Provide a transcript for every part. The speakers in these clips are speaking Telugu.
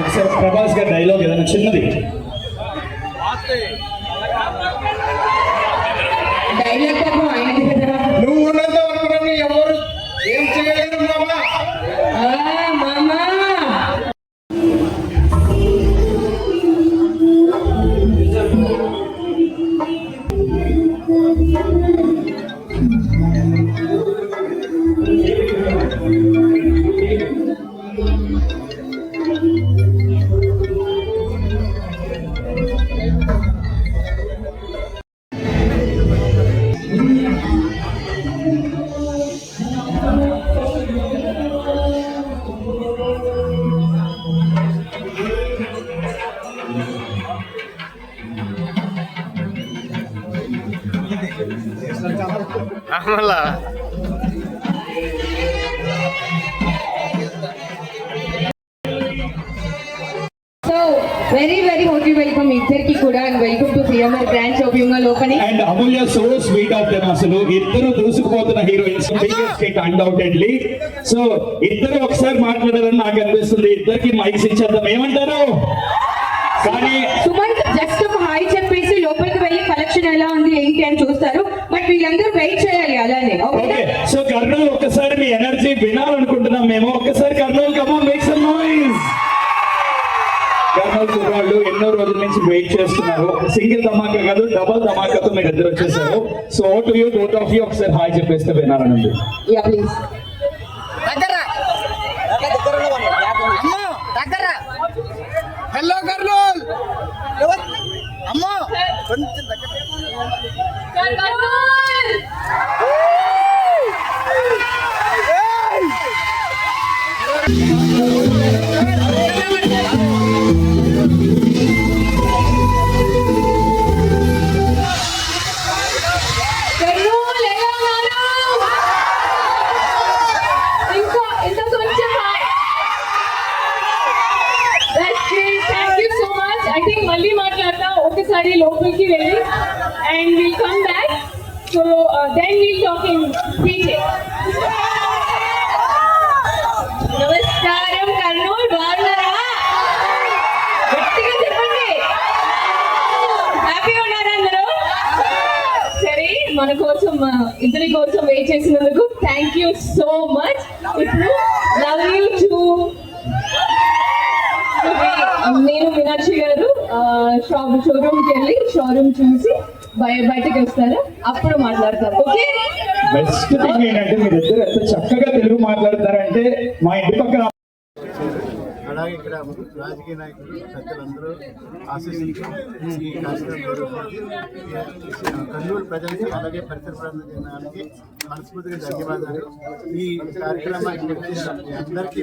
ఒకసారి ప్రభాస్ గారి డైలాగ్ ఏదైనా చిన్నది? డైలాగ్ ఆయన Amala so very very hottie welcome ఇద్దరికి కూడా and welcome to CMR branch of యుమల్ opening and Amulya so sweet of them అసలు. ఇద్దరు దూసుకుపోతున్న హీరోయిన్స్ అన్డౌటెడ్లీ సో ఇద్దరు ఒకసారి మాట్లాడాలని నాకు అనిపిస్తుంది. ఇద్దరికి మైక్స్ ఇచ్చేద్దాం. ఏమంటారు? కానీ సుమంత్ జస్ట్ ఒక హాయ్ చెప్పేసి లోపలికి వెళ్ళి కలెక్షన్ ఎలా ఉంది ఏంటి అని చూస్తారు వీళ్ళందరూ వెయిట్ చేయాలి అలానే ఓకే సో కర్నూలు ఒక్కసారి మీ ఎనర్జీ వినాలనుకుంటున్నాం మేము. ఒక్కసారి Kurnool come on make some noise Kurnool కుర్రాళ్ళు ఎన్నో రోజుల నుంచి వెయిట్ చేస్తున్నారు. సింగిల్ ధమాకా కాదు డబల్ ధమాకాతో మీరు ఇద్దరు వచ్చేసారు. So to you both of you ఒకసారి హాయ్ చెప్పేస్తే వినాలనుంది. యా ప్లీజ్ హలో ఒకసారి లోపలికి వెళ్ళి and will come back so then will talk in నమస్కారం కర్నూలు బాగున్నారా? గట్టిగా చెప్పండి. హ్యాపీ ఉన్నారా అందరూ? సరే మన కోసం uh, ఇద్దరి కోసం వెయిట్ చేసినందుకు థ్యాంక్ యూ సో మచ్ ఇప్పుడు లవ్ యూ నేను మీనాక్షి గారు షాప్ షోరూమ్కి వెళ్ళి షోరూమ్ చూసి బయ బయటకు వస్తారు? అప్పుడు మాట్లాడతారు. ఓకే? బెస్ట్ థింగ్ ఏంటంటే మీరు ఇద్దరు ఎంత చక్కగా తెలుగు మాట్లాడతారంటే మా ఇంటి పక్కన అలాగే ఇక్కడ రాజకీయ నాయకులు పెద్దలందరూ ఆశీస్సులతో ఈ కర్నూలు ప్రజలకి అలాగే పరిసర ప్రాంత జనాలకి మనస్ఫూర్తిగా ధన్యవాదాలు. ఈ కార్యక్రమానికి అందరికీ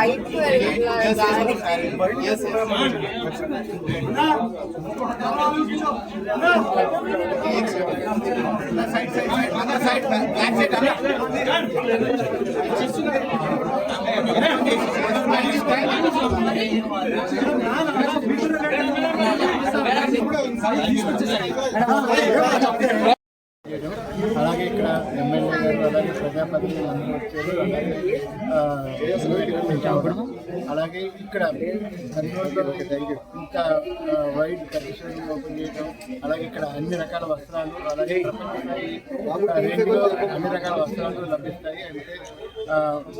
మా ప్రత్యేక ధన్యవాదాలు రండి అలాగే ఇక్కడ ఎమ్మెల్యే గారు అలాగే ప్రజాప్రతినిధులు అందరూ వచ్చారు అలాగే అలాగే ఇక్కడ ఇంకా వైట్ వైడ్ కమిషన్ ఓపెన్ చేయడం అలాగే ఇక్కడ అన్ని రకాల వస్త్రాలు అలాగే రేంజ్లో అన్ని రకాల వస్త్రాలు లభిస్తాయి. అంటే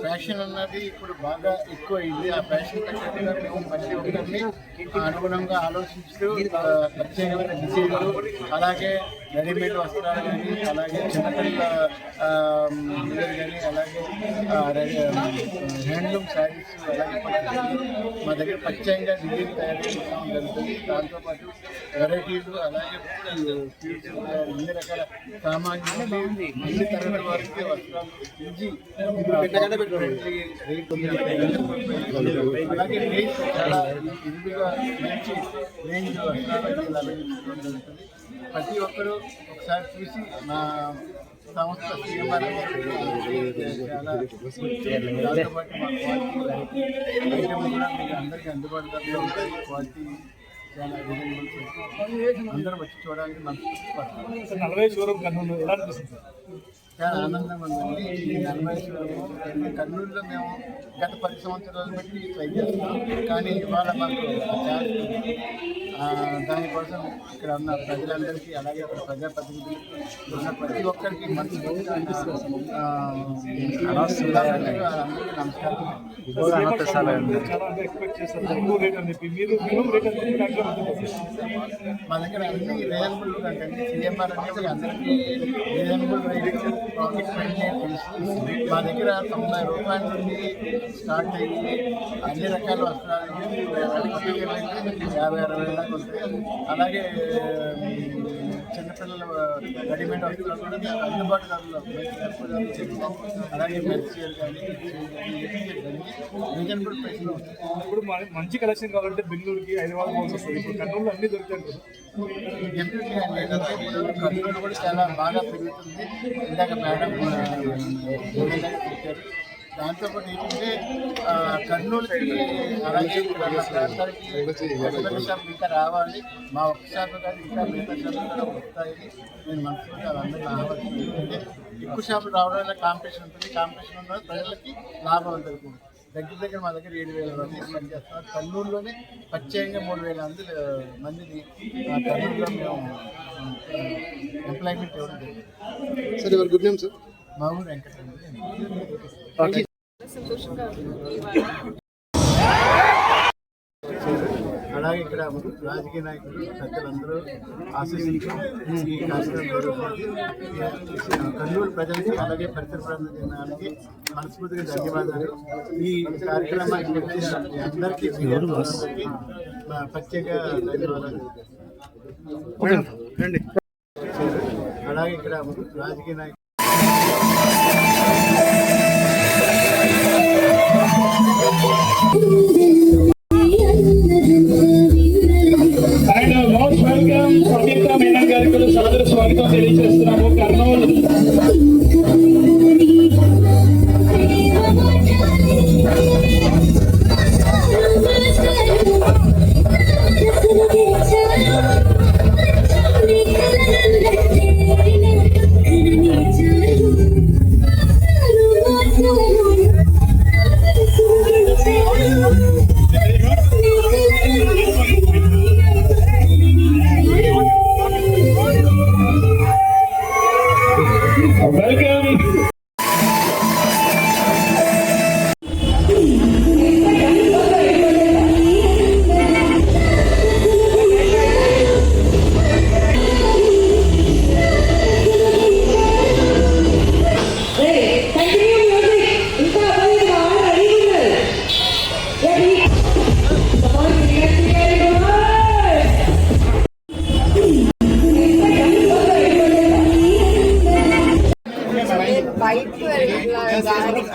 ఫ్యాషన్ అన్నది ఇప్పుడు బాగా ఎక్కువ అయింది ఆ ఫ్యాషన్ తగ్గట్టుగా మేము ప్రతి ఒక్కరిని అనుగుణంగా ఆలోచిస్తూ ప్రత్యేకమైన డిజైన్లు అలాగే రెడీమేడ్ వస్త్రాలు కానీ అలాగే చిన్నపిల్లల కానీ అలాగే హ్యాండ్లూమ్ శారీస్ మా దగ్గర ప్రత్యేకంగా డిజైన్ తయారు చేయడం జరుగుతుంది. దాంతోపాటు వెరైటీలు అలాగే అన్ని రకాల సామాన్యులు అన్ని తరగతి వారికి వస్త్రాలు ఇచ్చి ఫ్రెండ్లీ రేట్ ఉంది. అలాగే రేట్ చాలా ఇదిగా మంచి రేంజ్ వస్త్రాలు ప్రతి ఒక్కరూ ఒకసారి చూసి మా సంస్థ చాలా అందరికీ అందుబాటులో ఉంటాయి క్వాలిటీ చాలా రీజనబుల్ అందరూ వచ్చి చూడడానికి నలభై కర్నూలు ఎలా అనిపిస్తుంది చాలా ఆనందంగా ఉందండి ఈ నలభై కర్నూలులో మేము గత పది సంవత్సరాల బట్టి ట్రై చేస్తున్నాం కానీ ఇవాళ మాకు దానికోసం ఇక్కడ ఉన్న ప్రజలందరికీ అలాగే ఇక్కడ ప్రజాప్రతినిధులు ఉన్న ప్రతి ఒక్కరికి మంచి అందరికీ చాలా ఎక్కువ మా దగ్గర అన్ని రిజనబుల్ అంటే సీఎంఆర్ అనేది అందరికీ రిజనబుల్ రేట్ ప్రాఫిట్ ఫ్రెండ్లీ మా దగ్గర తొంభై రూపాయల నుండి స్టార్ట్ అయ్యి అన్ని రకాల వస్త్రాలు యాభై అరవై వేల అలాగే చిన్నపిల్లల రెడీమేడ్ కూడా చాలా అందుబాటు ధరలో అలాగే మెర్చీలు కానీ ప్రైస్లో ఇప్పుడు మంచి కలెక్షన్ కావాలంటే బెంగళూరుకి హైదరాబాద్ పోవాల్సి వస్తుంది ఇప్పుడు కర్నూలులో అన్ని దొరుకుతాయి డెఫినెట్లీ అండి. కర్నూలు కూడా చాలా బాగా పెరుగుతుంది. ఇందాక మేడం చెప్పారు. దాంతోపాటు ఏంటంటే కర్నూలుకి అలాగే పెద్ద పెద్ద షాపులు ఇంకా రావాలి. మా ఒక్క షాపు కాదు ఇంకా మిగతా షాపులు కూడా వస్తాయని నేను మనసుకుంటే వాళ్ళందరినీ ఆహ్వానిస్తున్నాను. అంటే ఎక్కువ షాపులు రావడం వల్ల కాంపిటీషన్ ఉంటుంది. కాంపిటీషన్ ఉన్న ప్రజలకి లాభం ఉంటుంది. దగ్గర దగ్గర మా దగ్గర ఏడు వేల మంది పనిచేస్తున్నారు కర్నూలులోనే ప్రత్యేకంగా మూడు వేల మంది మందిని కర్నూలులో మేము ఎంప్లాయ్మెంట్ ఇవ్వడం జరిగింది. సార్ ఎవరి గుడ్ నేమ్ సార్? మా ఊరు ఇవాళ అలాగే ఇక్కడ రాజకీయ నాయకులు పెద్దలందరూ ఆశీస్సులతో ఈ కార్యక్రమం జరుగుతుంది. కర్నూలు ప్రజలకి అలాగే పరిసర ప్రాంత జనాలకి మనస్ఫూర్తిగా ధన్యవాదాలు. ఈ కార్యక్రమానికి వచ్చిన మీ అందరికీ ప్రత్యేక ధన్యవాదాలు. అలాగే ఇక్కడ రాజకీయ నాయకులు and most welcome Samyuktha Menon గారికి కూడా సాదర స్వాగతం తెలియజేస్తున్నాము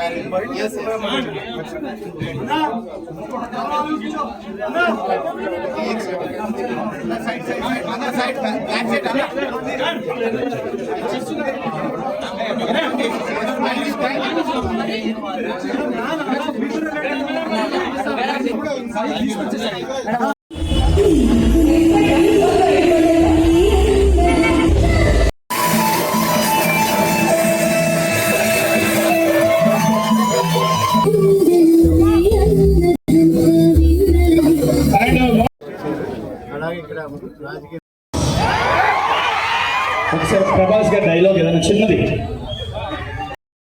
అండ్